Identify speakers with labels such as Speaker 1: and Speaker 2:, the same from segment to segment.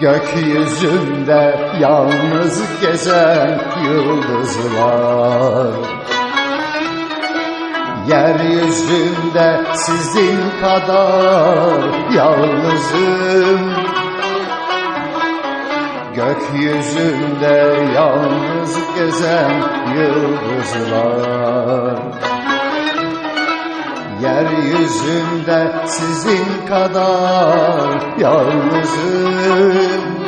Speaker 1: Gökyüzünde yalnız gezen yıldızlar Yeryüzünde sizin kadar yalnızım. Gökyüzünde yalnız gezen yıldızlar. Yeryüzünde sizin kadar yalnızım.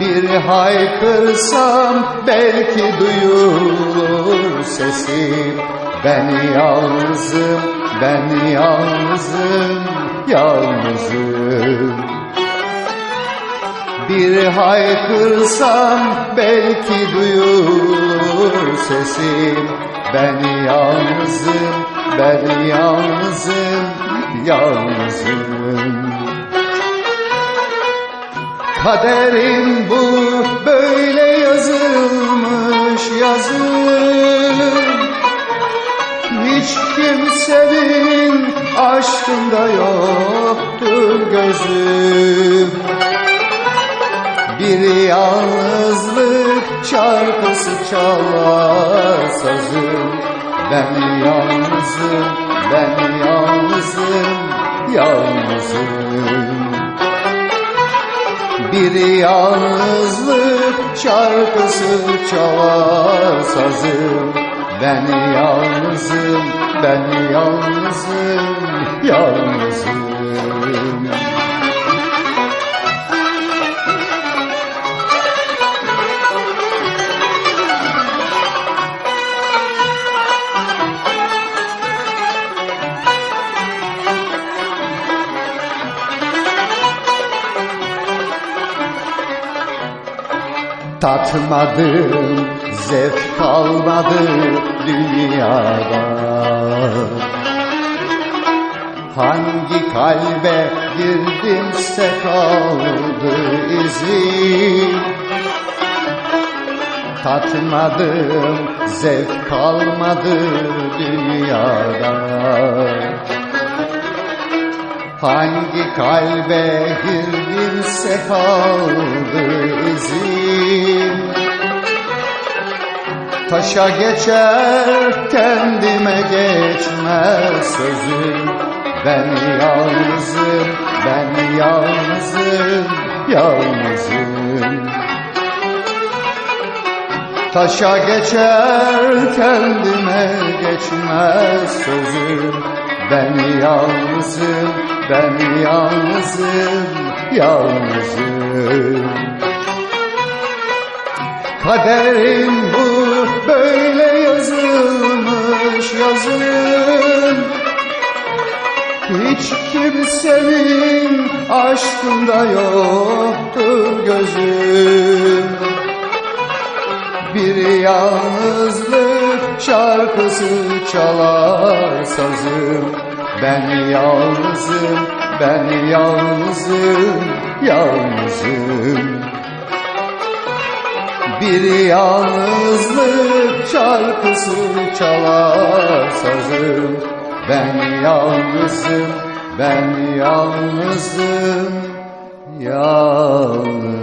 Speaker 1: Bir haykırsam belki duyulur sesim Ben yalnızım, ben yalnızım, yalnızım. Bir haykırsam belki duyulur sesim. Ben yalnızım, ben yalnızım, yalnızım. Kaderim bu böyle yazılmış yazım kimsenin aşkında yoktur gözüm. Bir yalnızlık şarkısı çalar sazım Ben yalnızım, ben yalnızım, yalnızım. Bir yalnızlık şarkısı çalar sazım Ben yalnızım, ben yalnızım, yalnızım Tatmadım, zevk kalmadı dünyada Hangi kalbe girdimse kaldı izim. Tatmadım, zevk kalmadı dünyada. Hangi kalbe girdimse kaldı Taşa geçer kendime geçmez sözüm. Ben yalnızım, ben yalnızım, yalnızım. Taşa geçer kendime geçmez sözüm. Ben yalnızım, ben yalnızım, yalnızım. Kaderim bu böyle yazılmış yazım Hiç kimsenin aşkında yoktur gözüm. Bir yalnızlık şarkısı çalar sazım. Ben yalnızım, ben yalnızım, yalnızım bir yalnızlık şarkısı çalar sazım. Ben yalnızım, ben yalnızım, yalnızım.